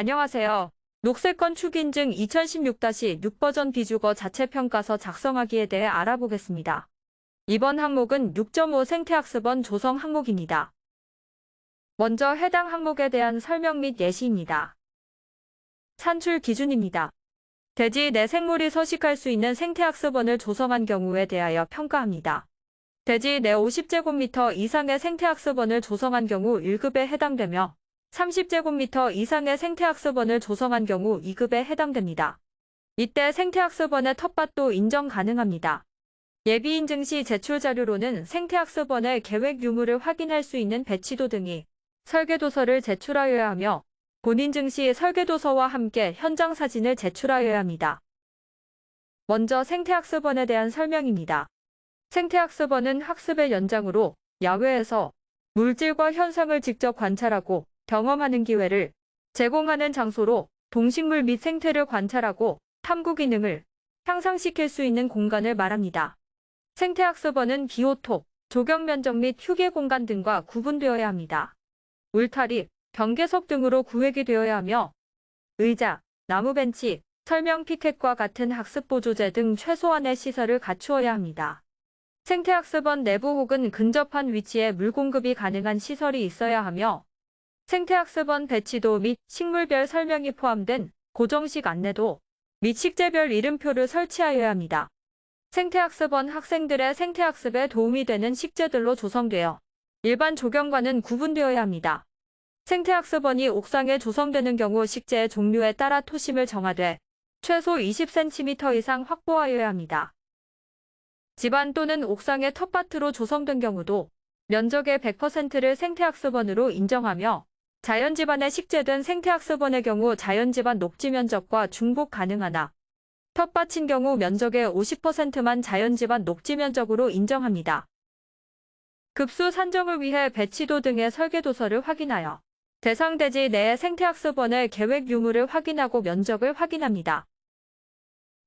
안녕하세요. 녹색건 축인증 2016-6 버전 비주거 자체 평가서 작성하기에 대해 알아보겠습니다. 이번 항목은 6.5 생태학습원 조성 항목입니다. 먼저 해당 항목에 대한 설명 및 예시입니다. 산출 기준입니다. 대지 내 생물이 서식할 수 있는 생태학습원을 조성한 경우에 대하여 평가합니다. 대지 내 50제곱미터 이상의 생태학습원을 조성한 경우 1급에 해당되며 30제곱미터 이상의 생태학습원을 조성한 경우 2급에 해당됩니다. 이때 생태학습원의 텃밭도 인정 가능합니다. 예비인증 시 제출 자료로는 생태학습원의 계획 유무를 확인할 수 있는 배치도 등이 설계도서를 제출하여야 하며 본인증 시 설계도서와 함께 현장 사진을 제출하여야 합니다. 먼저 생태학습원에 대한 설명입니다. 생태학습원은 학습의 연장으로 야외에서 물질과 현상을 직접 관찰하고 경험하는 기회를 제공하는 장소로 동식물 및 생태를 관찰하고 탐구 기능을 향상시킬 수 있는 공간을 말합니다. 생태학습원은 비오톱, 조경 면적 및 휴게 공간 등과 구분되어야 합니다. 울타리, 경계석 등으로 구획이 되어야 하며 의자, 나무 벤치, 설명 피켓과 같은 학습 보조제 등 최소한의 시설을 갖추어야 합니다. 생태학습원 내부 혹은 근접한 위치에 물 공급이 가능한 시설이 있어야 하며 생태학습원 배치도 및 식물별 설명이 포함된 고정식 안내도 및 식재별 이름표를 설치하여야 합니다. 생태학습원 학생들의 생태학습에 도움이 되는 식재들로 조성되어 일반 조경과는 구분되어야 합니다. 생태학습원이 옥상에 조성되는 경우 식재의 종류에 따라 토심을 정하되 최소 20cm 이상 확보하여야 합니다. 집안 또는 옥상의 텃밭으로 조성된 경우도 면적의 100%를 생태학습원으로 인정하며 자연집안에 식재된 생태학습원의 경우 자연집안 녹지 면적과 중복 가능하나 텃밭인 경우 면적의 50%만 자연집안 녹지 면적으로 인정합니다. 급수 산정을 위해 배치도 등의 설계도서를 확인하여 대상 대지 내의 생태학습원의 계획 유무를 확인하고 면적을 확인합니다.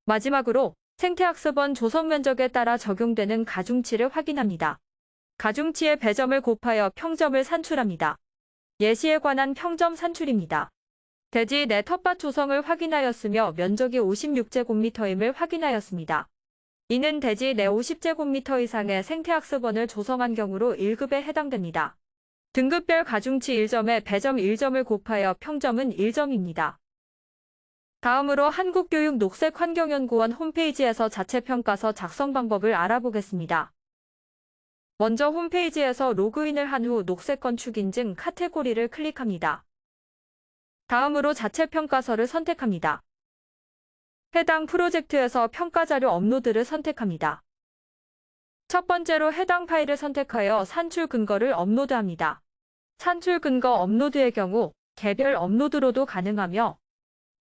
마지막으로 생태학습원 조성 면적에 따라 적용되는 가중치를 확인합니다. 가중치의 배점을 곱하여 평점을 산출합니다. 예시에 관한 평점 산출입니다. 대지 내 텃밭 조성을 확인하였으며 면적이 56제곱미터임을 확인하였습니다. 이는 대지 내 50제곱미터 이상의 생태학습원을 조성한 경우로 1급에 해당됩니다. 등급별 가중치 1점에 배점 1점을 곱하여 평점은 1점입니다. 다음으로 한국교육 녹색환경연구원 홈페이지에서 자체평가서 작성 방법을 알아보겠습니다. 먼저 홈페이지에서 로그인을 한 후 녹색 건축 인증 카테고리를 클릭합니다. 다음으로 자체 평가서를 선택합니다. 해당 프로젝트에서 평가자료 업로드를 선택합니다. 첫 번째로 해당 파일을 선택하여 산출 근거를 업로드합니다. 산출 근거 업로드의 경우 개별 업로드로도 가능하며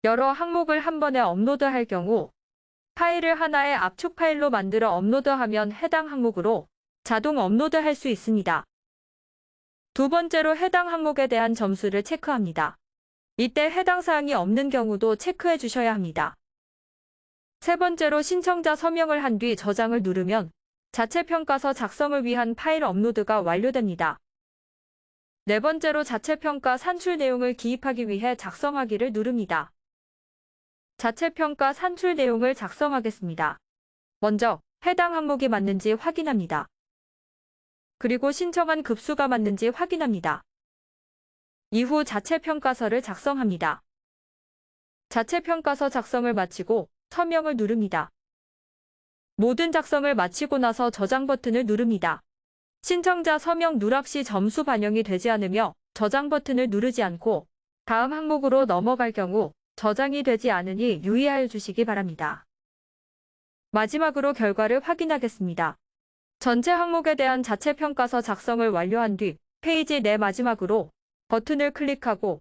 여러 항목을 한 번에 업로드할 경우 파일을 하나의 압축 파일로 만들어 업로드하면 해당 항목으로 자동 업로드할 수 있습니다. 두 번째로 해당 항목에 대한 점수를 체크합니다. 이때 해당 사항이 없는 경우도 체크해 주셔야 합니다. 세 번째로 신청자 서명을 한 뒤 저장을 누르면 자체 평가서 작성을 위한 파일 업로드가 완료됩니다. 네 번째로 자체 평가 산출 내용을 기입하기 위해 작성하기를 누릅니다. 자체 평가 산출 내용을 작성하겠습니다. 먼저 해당 항목이 맞는지 확인합니다. 그리고 신청한 급수가 맞는지 확인합니다. 이후 자체 평가서를 작성합니다. 자체 평가서 작성을 마치고 서명을 누릅니다. 모든 작성을 마치고 나서 저장 버튼을 누릅니다. 신청자 서명 누락 시 점수 반영이 되지 않으며 저장 버튼을 누르지 않고 다음 항목으로 넘어갈 경우 저장이 되지 않으니 유의하여 주시기 바랍니다. 마지막으로 결과를 확인하겠습니다. 전체 항목에 대한 자체 평가서 작성을 완료한 뒤 페이지 내 마지막으로 버튼을 클릭하고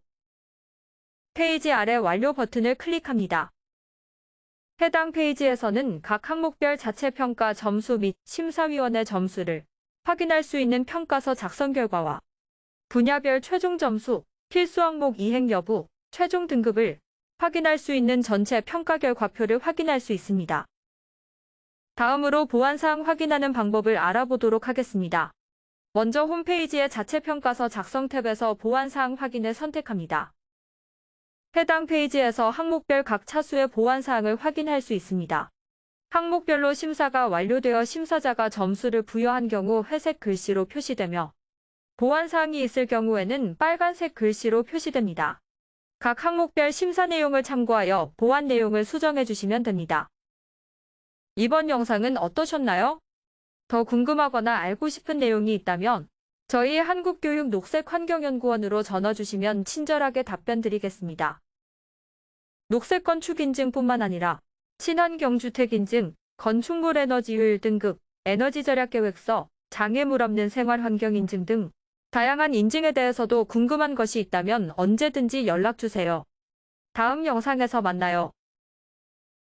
페이지 아래 완료 버튼을 클릭합니다. 해당 페이지에서는 각 항목별 자체 평가 점수 및 심사위원의 점수를 확인할 수 있는 평가서 작성 결과와 분야별 최종 점수, 필수 항목 이행 여부, 최종 등급을 확인할 수 있는 전체 평가 결과표를 확인할 수 있습니다. 다음으로 보안사항 확인하는 방법을 알아보도록 하겠습니다. 먼저 홈페이지의 자체 평가서 작성 탭에서 보안사항 확인을 선택합니다. 해당 페이지에서 항목별 각 차수의 보완 사항을 확인할 수 있습니다. 항목별로 심사가 완료되어 심사자가 점수를 부여한 경우 회색 글씨로 표시되며 보완 사항이 있을 경우에는 빨간색 글씨로 표시됩니다. 각 항목별 심사 내용을 참고하여 보완 내용을 수정해 주시면 됩니다. 이번 영상은 어떠셨나요? 더 궁금하거나 알고 싶은 내용이 있다면 저희 한국교육 녹색환경연구원으로 전화 주시면 친절하게 답변 드리겠습니다. 녹색 건축 인증뿐만 아니라 친환경 주택 인증, 건축물 에너지 효율 등급, 에너지 절약 계획서, 장애물 없는 생활 환경 인증 등 다양한 인증에 대해서도 궁금한 것이 있다면 언제든지 연락 주세요. 다음 영상에서 만나요.